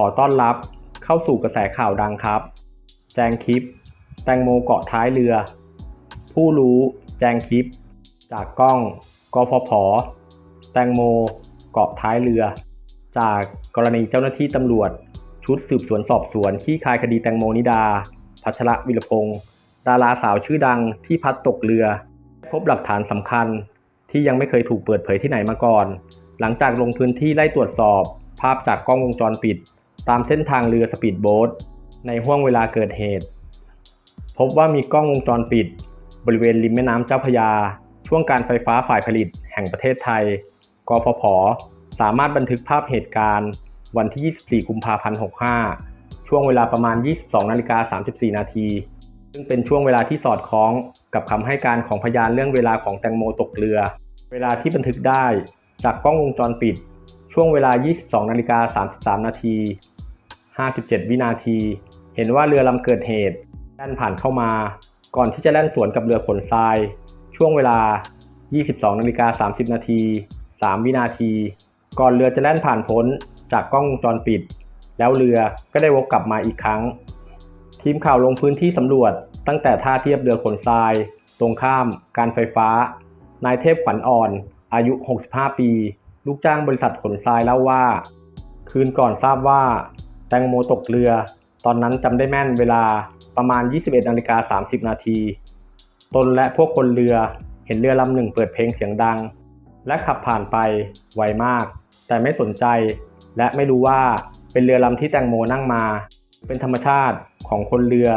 ขอต้อนรับเข้าสู่กระแสข่าวดังครับ แจงคลิป แตงโมเกาะท้ายเรือ ผู้รู้แจงคลิป จากกล้องกฟผแตงโมเกาะท้ายเรือ จากกรณีเจ้าหน้าที่ตำรวจ ชุดสืบสวนสอบสวนขี้คายคดีแตงโมนิดา พัชระวิรพงศ์ดาราสาวชื่อดังที่พัดตกเรือ พบหลักฐานสำคัญที่ยังไม่เคยถูกเปิดเผยที่ไหนมาก่อน หลังจากลงพื้นที่ไล่ตรวจสอบภาพจากกล้องวงจรปิด ตามเส้นทางเรือสปีดโบ๊ทในห้วงเวลาเกิดเหตุ พบว่ามีกล้องวงจรปิด บริเวณริมแม่น้ำเจ้าพยา ช่วงการไฟฟ้าฝ่ายผลิตแห่งประเทศไทย กฟผ สามารถบันทึกภาพเหตุการณ์ วันที่ 24 กุมภาพันธ์ 65 ช่วงเวลาประมาณ 22 นาฬิกา 34 นาที ซึ่งเป็นช่วงเวลาที่สอดคล้องกับคำให้การของพยานเรื่องเวลาของแตงโมตกเรือ เวลาที่บันทึกได้จากกล้องวงจรปิด ช่วงเวลา 22 นาฬิกา 33 นาที 57 วินาที เห็นว่าเรือลำเกิดเหตุแล่นผ่านเข้ามา ก่อนที่จะแล่นสวนกับเรือขนทราย ช่วงเวลา 22นาฬิกา30 นาที 3 วินาที ก่อนเรือจะแล่นผ่านพ้นจากกล้องวงจรปิด แล้วเรือก็ได้วกกลับมาอีกครั้ง ทีมข่าวลงพื้นที่สำรวจตั้งแต่ท่าเทียบเรือขนทราย ตรงข้าม การไฟฟ้า นายเทพขวัญอ่อน อายุ 65 ปี ลูกจ้างบริษัทขนทรายเล่าว่า คืนก่อนทราบว่า แตงโมตกเรือ ตอนนั้นจำได้แม่นเวลาประมาณ 21นาฬิกา30 นาที ตนและพวกคนเรือเห็นเรือลำหนึ่งเปิดเพลงเสียงดัง และขับผ่านไปไวมาก แต่ไม่สนใจ และไม่รู้ว่าเป็นเรือลำที่แตงโมนั่งมา เป็นธรรมชาติของคนเรือ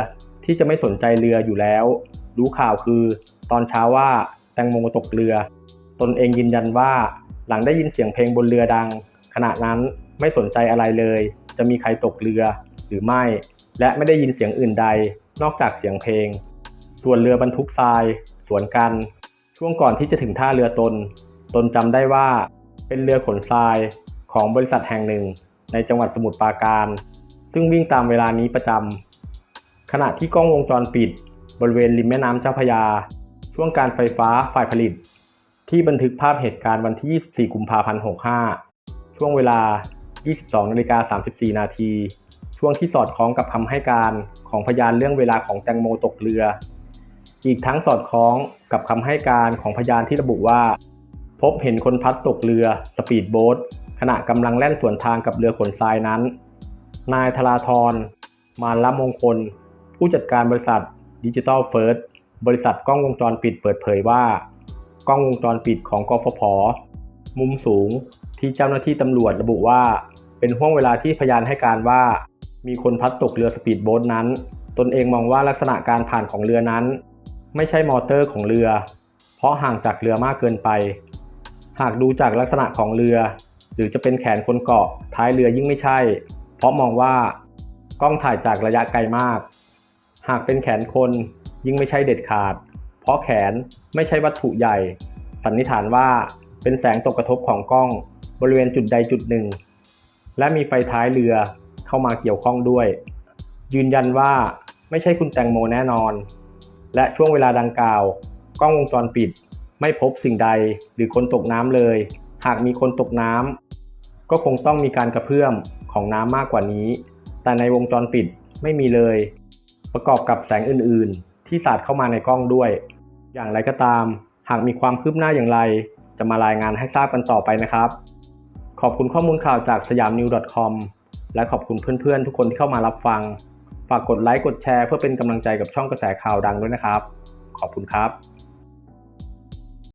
ที่จะไม่สนใจเรืออยู่แล้ว รู้ข่าวคือ ตอนเช้าว่าแตงโมตกเรือ ตนเองยืนยันว่าหลังได้ยินเสียงเพลงบนเรือดัง ขณะนั้นไม่สนใจอะไรเลย จะมีใครตกเรือหรือไม่ และไม่ได้ยินเสียงอื่นใด นอกจากเสียงเพลง ส่วนเรือบรรทุกทราย สวนกัน ช่วงก่อนที่จะถึงท่าเรือตน ตนจำได้ว่า เป็นเรือขนทรายของบริษัทแห่งหนึ่ง ในจังหวัดสมุทรปราการ ซึ่งวิ่งตามเวลานี้ประจำขณะที่กล้องวงจรปิด บริเวณริมแม่น้ำเจ้าพยา ช่วงการไฟฟ้าฝ่ายผลิต ที่บันทึกภาพเหตุการณ์วันที่ 24 กุมภาพันธ์ 65 ช่วงเวลา 22นาฬิกา34 นาที ช่วงที่สอดคล้องกับคำให้การของพยานเรื่องเวลาของแตงโมตกเรือ อีกทั้งสอดคล้องกับคำให้การของพยานที่ระบุว่า พบเห็นคนพัดตกเรือสปีดโบ๊ทขณะกำลังแล่นสวนทางกับเรือขนทรายนั้น นายธราธรมารละมงคล ผู้จัดการบริษัทดิจิทัลเฟิร์สบริษัทกล้องวงจรปิดเปิดเผยว่า กล้องวงจรปิดของกฟผ มุมสูงที่เจ้าหน้าที่ตำรวจระบุว่า เป็นห่วงเวลาที่พยานให้การว่า มีคนพัดตกเรือสปีดโบ๊ทนั้น ตนเองมองว่าลักษณะการผ่านของเรือนั้น ไม่ใช่มอเตอร์ของเรือ เพราะห่างจากเรือมากเกินไป หากดูจากลักษณะของเรือ หรือจะเป็นแขนคนเกาะท้ายเรือยิ่งไม่ใช่ เพราะมองว่ากล้องถ่ายจากระยะไกลมาก หากเป็นแขนคนยิ่งไม่ใช่เด็ดขาด เพราะแขนไม่ใช่วัตถุใหญ่ สันนิษฐานว่า เป็นแสงตกกระทบของกล้องบริเวณจุดใดจุดหนึ่ง และมีไฟท้ายเรือเข้ามาเกี่ยวข้องด้วย ยืนยันว่าไม่ใช่คุณแตงโมแน่นอน และช่วงเวลาดังกล่าว กล้องวงจรปิด ไม่พบสิ่งใดหรือคนตกน้ำเลย หากมีคนตกน้ำก็คงต้องมีการกระเพื่อมของน้ำมากกว่านี้ แต่ในวงจรปิดไม่มีเลย ประกอบกับแสงอื่น ๆ ที่สาดเข้ามาในกล้องด้วย อย่างไรก็ตาม หากมีความคืบหน้าอย่างไร จะมารายงานให้ทราบกันต่อไปนะครับ ขอบคุณข้อมูลข่าวจากสยามนิว .com และขอบคุณเพื่อนๆ ทุกคนที่เข้ามารับฟัง ฝากกดไลค์กดแชร์เพื่อเป็นกำลังใจกับช่องกระแสข่าวดังด้วยนะครับ ขอบคุณครับ